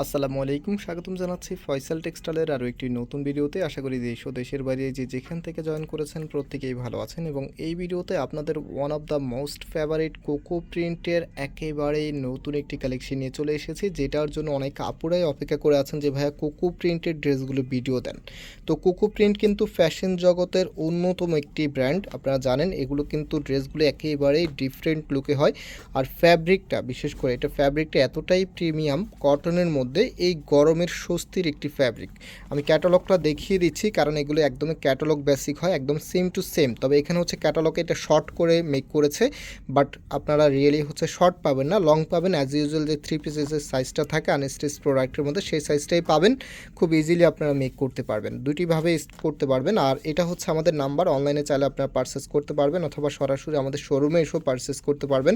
আসসালামু আলাইকুম, স্বাগতম জানাচ্ছি ফয়সাল টেক্সটাইলের আরও একটি নতুন ভিডিওতে। আশা করি দেশ ও দেশের বাইরে যে যেখান থেকে জয়েন করেছেন প্রত্যেকেই ভালো আছেন এবং এই ভিডিওতে আপনাদের one of the most favourite coco প্রিন্টের একেবারেই নতুন একটি কালেকশন নিয়ে চলে এসেছি, যেটার জন্য অনেক আপুরাই অপেক্ষা করে আছেন যে ভাইয়া কোকো প্রিন্টের ড্রেসগুলো ভিডিও দেন। তো কোকো প্রিন্ট কিন্তু ফ্যাশন জগতের অন্যতম একটি ব্র্যান্ড আপনারা জানেন, এগুলো কিন্তু ড্রেসগুলো একেবারেই ডিফারেন্ট লুকে হয়। আর ফ্যাব্রিকটা বিশেষ করে এটা ফ্যাব্রিকটা এতটাই প্রিমিয়াম কটনের মধ্যে এই গরমের স্বস্তির একটি ফ্যাব্রিক আমি ক্যাটালগটা দেখিয়ে দিচ্ছি, কারণ এগুলো একদমই ক্যাটালগ বেসিক হয়, একদম সেম টু সেম তবে এখানে হচ্ছে ক্যাটালগে এটা শর্ট করে মেক করেছে বাট আপনারা রিয়েলি হচ্ছে শর্ট পাবেন না লং পাবেন। অ্যাজ ইউজুয়াল যে থ্রি পিসেসের সাইজটা থাকে আনস্টিচ প্রোডাক্টের মধ্যে সেই সাইজটাই পাবেন। খুব ইজিলি আপনারা মেক করতে পারবেন। দুইটিভাবে করতে পারবেন, আর এটা হচ্ছে আমাদের নাম্বার অনলাইনে চাইলে আপনারা পারচেস করতে পারবেন, অথবা সরাসরি আমাদের শোরুমে এসেও পারচেস করতে পারবেন।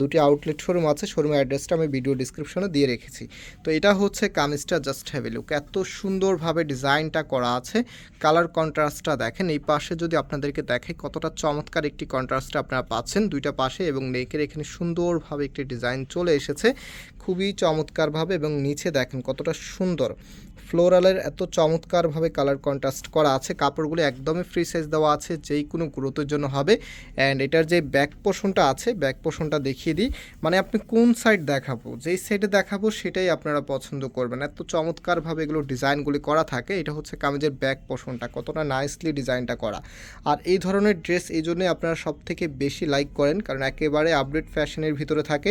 দুটি আউটলেট শোরুম আছে শোরুমের অ্যাড্রেসটা আমি ভিডিও ডিসক্রিপশনে দিয়ে রেখেছি। তো এটা হচ্ছে কামিজটা জাস্ট হ্যাভ লুক এত সুন্দরভাবে ডিজাইনটা করা আছে। কালার কন্ট্রাস্টটা দেখেন, এই পাশে যদি আপনাদেরকে দেখে কতটা চমৎকার একটি কন্ট্রাস্ট আপনারা পাচ্ছেন দুইটা পাশে এবং নেকের এখানে সুন্দরভাবে একটি ডিজাইন চলে এসেছে। খুবই চমৎকারভাবে এবং নিচে দেখেন কতটা সুন্দর। ফ্লোরালের এত চমৎকারভাবে কালার কন্ট্রাস্ট করা আছে। কাপড়গুলো একদমই ফ্রি সাইজ দেওয়া আছে, যেই কোনো গ্রোথের জন্য হবে। অ্যান্ড এটার যে ব্যাক পোষণটা আছে ব্যাক পোষণটা দেখিয়ে দিই। মানে আপনি কোন সাইড দেখাবো? যেই সাইডে দেখাবো, সেটাই আপনারা পছন্দ করবেন। এত চমৎকারভাবে এগুলো ডিজাইনগুলি করা থাকে, এটা হচ্ছে কামিজের ব্যাক পোষণটা, কতটা নাইসলি ডিজাইনটা করা। আর এই ধরনের ড্রেস এই জন্যই আপনারা সব থেকে বেশি লাইক করেন, কারণ একেবারে আপডেট ফ্যাশনের ভিতরে থাকে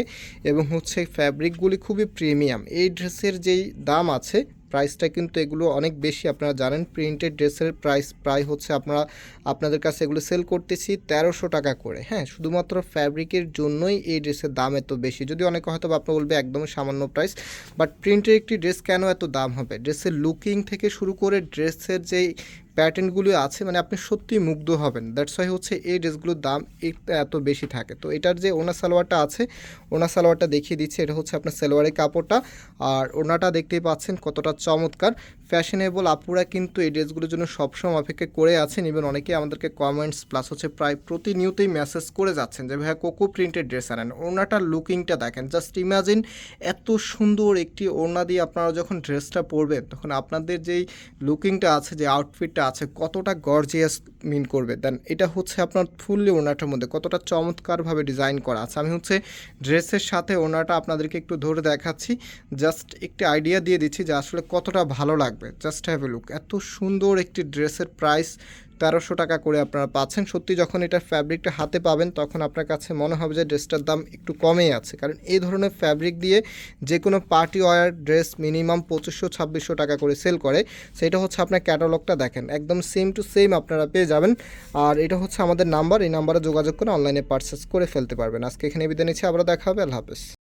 এবং হচ্ছে ফ্যাব্রিকগুলি খুবই প্রিমিয়াম এই ড্রেসের যেই দাম আছে প্রাইসটা কিন্তু এগুলো অনেক বেশি, আপনারা জানেন প্রিন্টেড ড্রেসের প্রাইস প্রায় হচ্ছে আপনারা, আপনাদের কাছে এগুলো সেল করতেছি তেরোশো টাকা করে। হ্যাঁ শুধুমাত্র ফ্যাব্রিকের জন্যই এই ড্রেসের দাম এত বেশি। যদি অনেকে হয়তো আপনার বলবে একদম সামান্য প্রাইস বাট প্রিন্টের একটি ড্রেস কেন এত দাম হবে? ড্রেসের লুকিং থেকে শুরু করে ড্রেসের যেই প্যাটার্নগুলো আছে মানে আপনি সত্যিই মুগ্ধ হবেন। দ্যাটস ওয়াই হচ্ছে এই ড্রেসগুলোর দাম এত বেশি থাকে। তো এটার যে ওনা সালোয়ারটা আছে ওনা সালোয়ারটা দেখিয়ে দিচ্ছে, এটা হচ্ছে আপনার সালোয়ারের কাপড়টা। আর ওনাটা দেখতেই পাচ্ছেন কতটা চমৎকার। ফ্যাশনেবল আপুরা কিন্তু এই ড্রেসগুলোর জন্য সবসময় অপেক্ষা করে আছেন। ইভেন অনেকেই আমাদেরকে কমেন্টস প্লাস হচ্ছে প্রায় প্রতিনিয়তই মেসেজ করে যাচ্ছেন যে, ভাইয়া কোকো প্রিন্টের ড্রেস আনেন। ওনাটার লুকিংটা দেখেন। জাস্ট ইমাজিন এত সুন্দর একটি ওড়না দিয়ে আপনারা যখন ড্রেসটা পরবেন, তখন আপনাদের যেই লুকিংটা আছে, যে আউটফিটটা আছে, কতটা গর্জিয়াস মিন করবে। দেন এটা হচ্ছে আপনার ফুললি ওনাটার মধ্যে, কতটা চমৎকারভাবে ডিজাইন করা আছে। আমি হচ্ছে ড্রেসের সাথে ওনাটা আপনাদেরকে একটু ধরে দেখাচ্ছি। জাস্ট একটি আইডিয়া দিয়ে দিচ্ছি যে, আসলে কতটা ভালো লাগবে। জাস্ট হ্যাভ এ লুক এত সুন্দর একটি ড্রেসের প্রাইস তেরোশো টাকা করে আপনারা পাচ্ছেন। সত্যি যখন এটার ফ্যাব্রিকটা হাতে পাবেন, তখন আপনার কাছে মনে হবে যে ড্রেসটার দাম একটু কমেই আছে। কারণ এই ধরনের ফ্যাব্রিক দিয়ে যে কোনো পার্টি ওয়ার ড্রেস মিনিমাম পঁচিশশো, ছাব্বিশশো টাকা করে সেল করে। সেটা হচ্ছে আপনার ক্যাটালগটা দেখেন। একদম সেম টু সেম আপনারা পেয়ে যাবেন। আর এটা হচ্ছে আমাদের নাম্বার এই নাম্বারে যোগাযোগ করে অনলাইনে পারচেস করে ফেলতে পারবেন। আজকে এখানে বিদায় নিচ্ছি। আবার দেখা হবে। আল্লাহ হাফেজ।